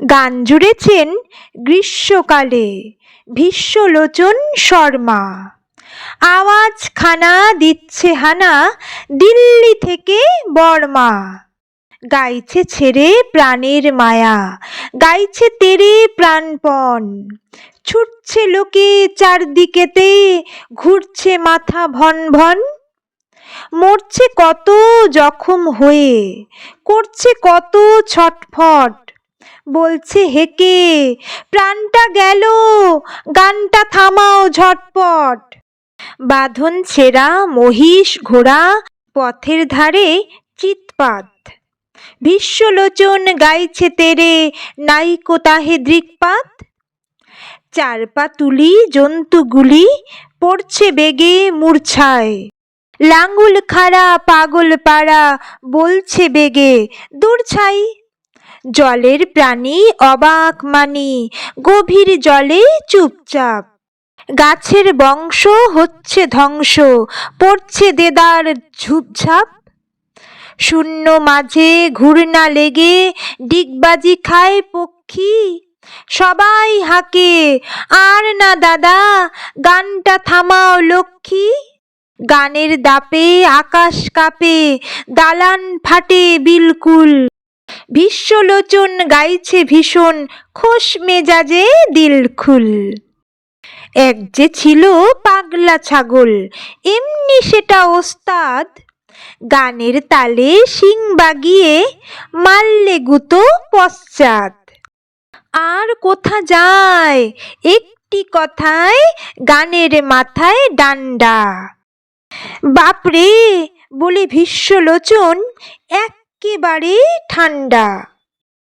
গান জুড়েছেন গ্রীষ্মকালে, ভীষ্মলোচন শর্মা। আওয়াজ খানা দিচ্ছে হানা দিল্লি থেকে বর্মা। গাইছে ছেড়ে প্রাণের মায়া, গাইছে তেরে প্রাণপণ। ছুটছে লোকে চারদিকেতে, ঘুরছে মাথা ভন ভন। মরছে কত জখম হয়ে, করছে কত ছটফট। বলছে হেকে প্রাণটা গেল, গানটা থামাও ঝটপট। বাঁধন ছেঁড়া, মহিষ ঘোড়া, পথের ধারে চিৎপাত। ভীষ্মলোচন গাইছে তেরে নাইকো তাহে দৃকপাত। চার পা তুলি জন্তুগুলি পড়ছে বেগে মূর্ছায়। লাঙ্গুল খাড়া, পাগল পাড়া, বলছে বেগে, দূর ছাই। জলের প্রাণী অবাক মানি, গভীর জলে চুপচাপ। গাছের বংশ হচ্ছে ধ্বংস, পড়ছে দেদার ঝুপঝাপ। শূন্য মাঝে ঘুরনা লেগে ডিগবাজি খায় পক্ষী। সবাই হাঁকে, আর না দাদা, গানটা থামাও লক্ষ্মী। গানের দাপে আকাশ কাঁপে, দালান ফাটে বিলকুল। বিশ্বলোচন গাইছে ভীষণ খোশ মেজাজে দিলখুল। এক যে ছিল পাগলা ছাগল, এমনি সেটা ওস্তাদ। গানের তালে শিং বাগিয়ে মারলে গুতো পশ্চাৎ। আর কোথা যায়? একটি কথায় গানের মাথায় ডান্ডা। বাপরে, বলে ভীষ্মলোচন এক্কেবারে ঠান্ডা।